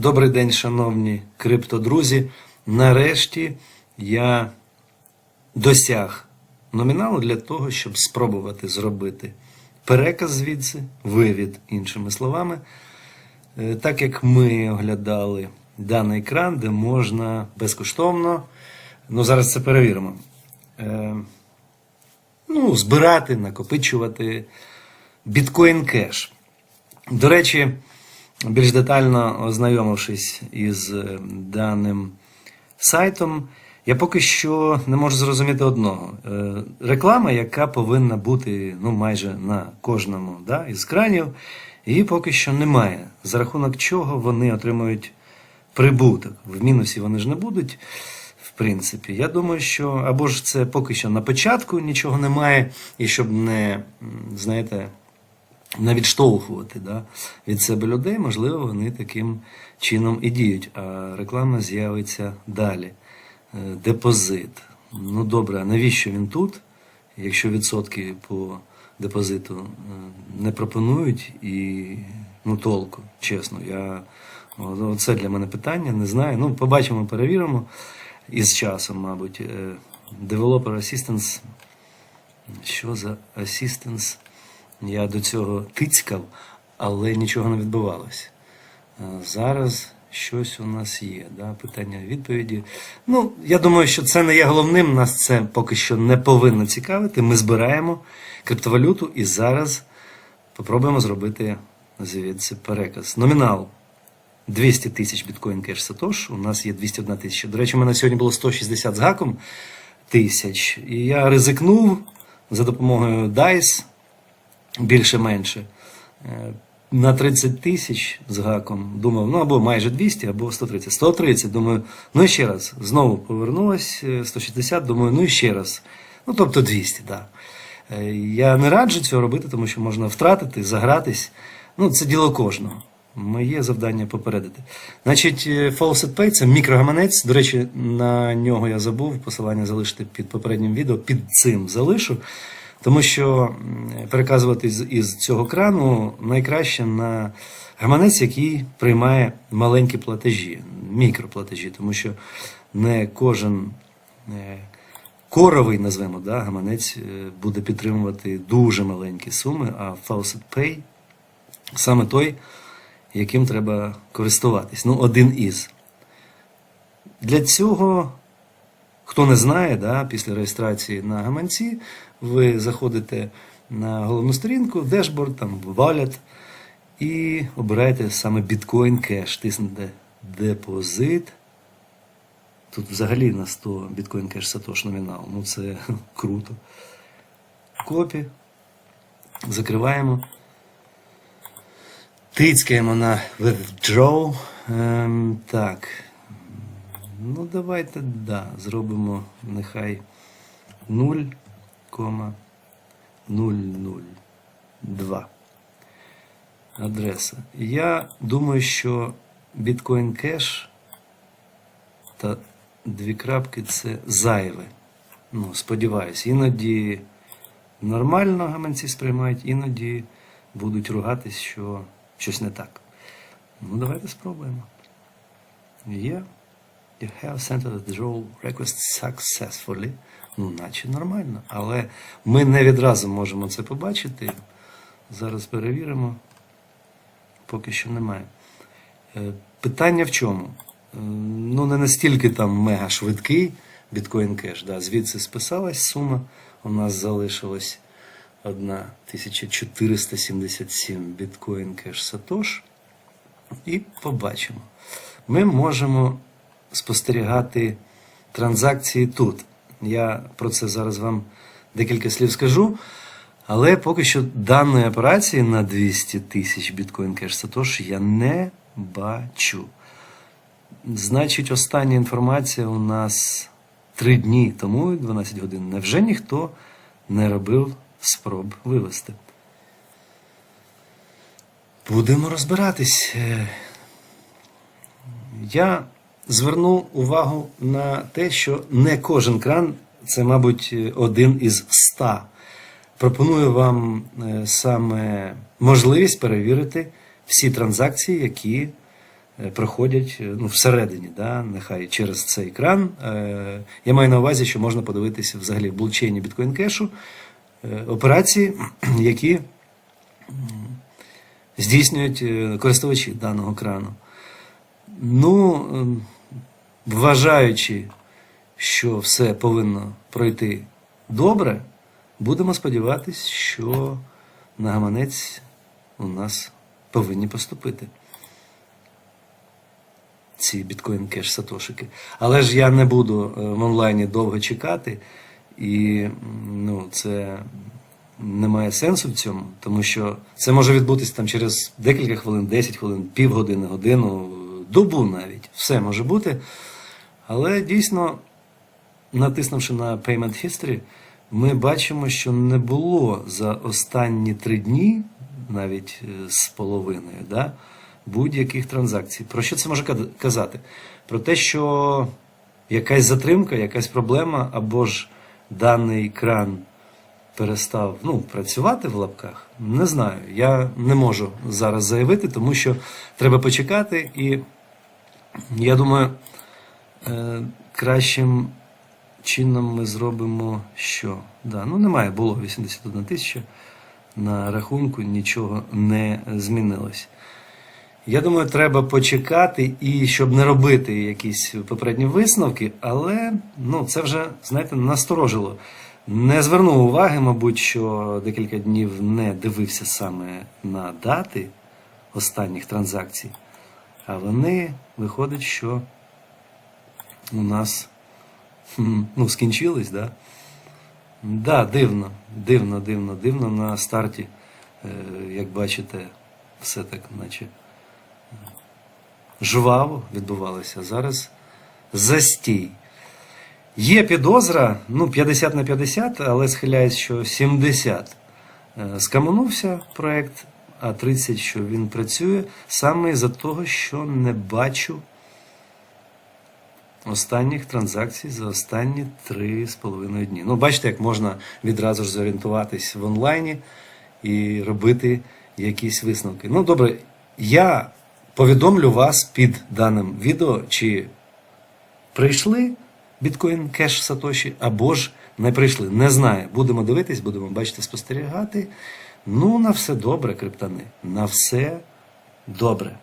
Добрий день, шановні криптодрузі. Нарешті я досяг номіналу для того, щоб спробувати зробити переказ звідси, вивід, іншими словами. Е, Так як ми оглядали даний екран, де можна безкоштовно, ну зараз це перевіримо. е, Ну, збирати, накопичувати біткоін кеш. До речі, більш детально ознайомившись із е, даним сайтом, я поки що не можу зрозуміти одного. Е, Реклама, яка повинна бути ну, майже на кожному да, із кранів, її поки що немає. За рахунок чого вони отримують прибуток. В мінусі вони ж не будуть. В принципі, я думаю, що або ж це поки що на початку нічого немає, і щоб не, знаєте, не відштовхувати да, від себе людей, можливо, вони таким чином і діють. А реклама з'явиться далі. Е, Депозит. Ну добре, а навіщо він тут, якщо відсотки по депозиту е, не пропонують і ну толку, чесно. Я, це для мене питання, не знаю. Ну, побачимо, перевіримо із часом, мабуть. Е, Developer Assistance. Що за Assistance? Я до цього тицькав, але нічого не відбувалося. Е, Зараз щось у нас є. Да? Питання відповіді. Ну, я думаю, що це не є головним. Нас це поки що не повинно цікавити. Ми збираємо криптовалюту і зараз попробуємо зробити звідси переказ. Номінал 200 тисяч біткоін кеш Сатош. У нас є 201 тисяча. До речі, у мене сьогодні було 160 з гаком тисяч. І я ризикнув за допомогою DICE більше-менше. Е, На 30 тисяч з гаком думав, ну або майже 200, або 130. 130, думаю, ну і ще раз. Знову повернулось е, 160, думаю, ну і ще раз. Ну, тобто 200, так. Да. Я не раджу цього робити, тому що можна втратити, загратись. Ну, це діло кожного. Моє завдання попередити. Значить, е, Faucet Pay – це мікрогаманець. До речі, на нього я забув посилання залишити під попереднім відео, під цим залишу. Тому що переказувати із цього крану найкраще на гаманець, який приймає маленькі платежі, мікроплатежі, тому що не кожен е, коровий, назвемо, да, гаманець е, буде підтримувати дуже маленькі суми, а Faucet Pay саме той, яким треба користуватись. Ну, один із. Для цього Хто не знає, да, після реєстрації на гаманці, ви заходите на головну сторінку, дешборд, там Wallet, і обираєте саме Bitcoin Cash, тиснете депозит. Тут взагалі на 100 Bitcoin Cash Satosh номінал. Ну це круто. Копі. Закриваємо. Тицькаємо на Withdraw. Ем, так. Ну, давайте, да, зробимо нехай 0,002 адреса. Я думаю, що Bitcoin Cash та дві крапки це зайве. Ну, сподіваюсь, іноді нормально гаманці сприймають, іноді будуть ругатись, що щось не так. Ну, давайте спробуємо. Є. You have sent a withdrawal request successfully. Ну, наче нормально. Але ми не відразу можемо це побачити. Зараз перевіримо. Поки що немає. Е, Питання в чому? Е, Ну, не настільки там мега швидкий біткоін кеш. Да. Звідси списалась сума. У нас залишилось 1477 біткоін кеш Сатош. І побачимо. Ми можемо спостерігати транзакції тут. Я про це зараз вам декілька слів скажу. Але поки що даної операції на 200 тисяч біткоін кеш Сатош я не бачу. Значить, остання інформація у нас 3 дні тому, 12 годин. Невже ніхто не робив спроб вивести? Будемо розбиратись. Е, Я зверну увагу на те, що не кожен кран це, мабуть, один із ста. Пропоную вам е, саме можливість перевірити всі транзакції, які е, проходять е, ну, всередині, да, нехай через цей екран. Е, Я маю на увазі, що можна подивитися взагалі в блокчейні біткоін кешу операції, які здійснюють користувачі даного крану. Ну, ем, вважаючи, що все повинно пройти добре, будемо сподіватися, що на гаманець у нас повинні поступити ці біткоін кеш сатошики. Але ж я не буду е, в онлайні довго чекати, і ну, це немає сенсу в цьому, тому що це може відбутися там через декілька хвилин, 10 хвилин, півгодини, годину, добу навіть. Все може бути. Але дійсно, натиснувши на Payment History, ми бачимо, що не було за останні три дні, навіть е, з половиною, да, будь-яких транзакцій. Про що це може казати? Про те, що якась затримка, якась проблема, або ж даний кран перестав ну, працювати в лапках. Не знаю. Я не можу зараз заявити, тому що треба почекати, і я думаю, кращим чином ми зробимо що? Да, ну немає, було 81 тисяча. На рахунку нічого не змінилось. Я думаю, треба почекати і щоб не робити якісь попередні висновки, але ну, це вже, знаєте, насторожило. Не звернув уваги, мабуть, що декілька днів не дивився саме на дати останніх транзакцій, а вони виходить, що у нас ну, скінчились, да? Да, дивно, дивно, дивно, дивно на старті, е, як бачите, все так, наче жваво відбувалося. Зараз застій. Є підозра, ну 50 на 50, але схиляюсь, що 70 е, скаманувся проект, а 30, що він працює, саме із-за того, що не бачу останніх транзакцій за останні 3,5 дні. Ну, бачите, як можна відразу ж зорієнтуватись в онлайні і робити якісь висновки. Ну, добре, я повідомлю вас під даним відео, чи прийшли біткоін кеш Сатоші, або ж не прийшли. Не знаю. Будемо дивитись, будемо бачити, спостерігати. Ну, на все добре, криптани. На все добре.